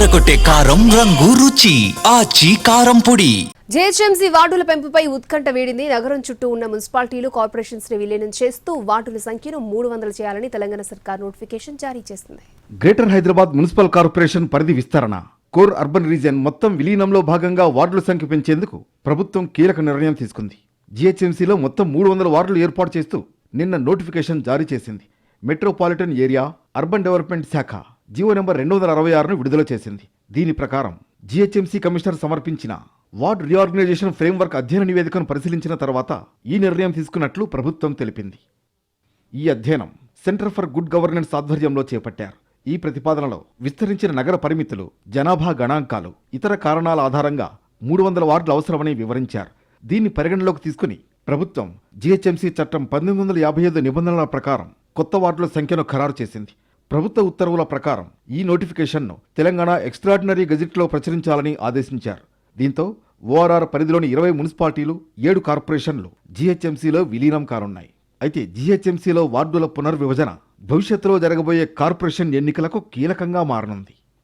అదరగొట్టే కారం రంగు రుచి ఆచి కారం పొడి. జేహెచ్ఎంసీ వార్డుల పెంపుపై ఉత్కంఠ వేడింది. నగరం చుట్టూ ఉన్న మున్సిపాలిటీలు కార్పొరేషన్స్ని విలీనం చేస్తూ వార్డుల సంఖ్యను మూడు వందలు చేయాలని తెలంగాణ సర్కార్ నోటిఫికేషన్ జారీ చేసింది. గ్రేటర్ హైదరాబాద్ మున్సిపల్ కార్పొరేషన్ పరిధి విస్తరణ. కోర్ అర్బన్ రీజియన్ మొత్తం విలీనంలో భాగంగా వార్డుల సంఖ్య పెంచేందుకు ప్రభుత్వం కీలక నిర్ణయం తీసుకుంది. జీహెచ్ఎంసీలో మొత్తం మూడు వందల వార్డులు ఏర్పాటు చేస్తూ నిన్న నోటిఫికేషన్ జారీ చేసింది. మెట్రోపాలిటన్ ఏరియా అర్బన్ డెవలప్మెంట్ శాఖ. జీవో నెంబర్ రెండు వందల అరవై ఆరును విడుదల చేసింది. దీని ప్రకారం జీహెచ్ఎంసీ కమిషనర్ సమర్పించిన వార్డ్ రీఆర్గనైజేషన్ ఫ్రేమ్వర్క్ అధ్యయన నివేదికను పరిశీలించిన తర్వాత ఈ నిర్ణయం తీసుకున్నట్లు ప్రభుత్వం తెలిపింది. ఈ అధ్యయనం సెంటర్ ఫర్ గుడ్ గవర్నెన్స్ ఆధ్వర్యంలో చేపట్టారు. ఈ ప్రతిపాదనలో విస్తరించిన నగర పరిమితులు జనాభా గణాంకాలు ఇతర కారణాల ఆధారంగా మూడు వందల వార్డులు అవసరమని వివరించారు. దీన్ని పరిగణలోకి తీసుకుని ప్రభుత్వం జీహెచ్ఎంసీ చట్టం పంతొమ్మిది వందల యాభై ఐదు నిబంధనల ప్రకారం కొత్త వార్డుల సంఖ్యను ఖరారు చేసింది. ప్రభుత్వ ఉత్తర్వుల ప్రకారం ఈ నోటిఫికేషన్ను తెలంగాణ ఎక్స్ట్రాడినరీ గెజిట్లో ప్రచురించాలని ఆదేశించారు. దీంతో ఓఆర్ఆర్ పరిధిలోని ఇరవై మున్సిపాలిటీలు ఏడు కార్పొరేషన్లు జీహెచ్ఎంసీలో విలీనం కానున్నాయి. అయితే జీహెచ్ఎంసీలో వార్డుల పునర్విభజన భవిష్యత్తులో జరగబోయే కార్పొరేషన్ ఎన్నికలకు కీలకంగా మారనుంది.